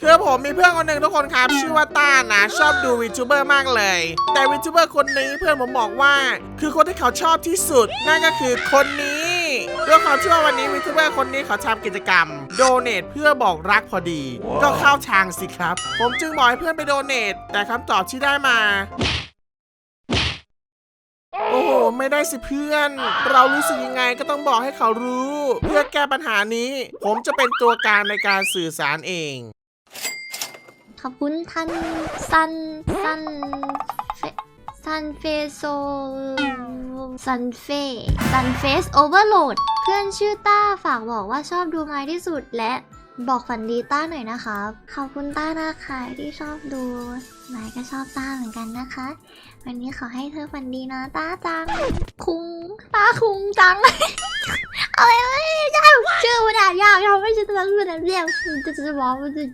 คือผมมีเพื่อนคนหนึ่งทุกคนครับ ชื่อว่าต้านะ ชอบดูวีทูเบอร์มากเลย แต่วีทูเบอร์คนนี้เพื่อนผมบอกว่า คือคนที่เขาชอบที่สุด นั่นก็คือคนนี้ด้วยความที่ว่าวันนี้วีทูเบอร์คนนี้เขาทำกิจกรรม โดเนทเพื่อบอกรักพอดี ก็เข้าทางสิครับ ผมจึงบอกให้เพื่อนไปโดเนทแต่คำตอบที่ได้มาโอ้โห ไม่ได้สิเพื่อน เรารู้สึกยังไงก็ต้องบอกให้เขารู้ เพื่อแก้ปัญหานี้ ผมจะเป็นตัวกลางในการสื่อสารเองข อบคุณท่านซันซันเฟซันเฟโซซันเฟซันเฟสโอเวอร์โหลดเพื่อนชื่อต้าฝากบอกว่าชอบดูไม้ที่สุดและบอกฝันดีต้าหน่อยนะคะขอบคุณต้านะคะที่ชอบดูไม้ก็ชอบต้าเหมือนกันนะคะ วันนี้ขอให้เธอฝันดีนะต้าจัง คุงต้าคุงจังอะไรไม่ได้ชื่อมันอ่านยากเราไม่ใช่ตัวเรื่องเรียกจะจะบอกว่าจะ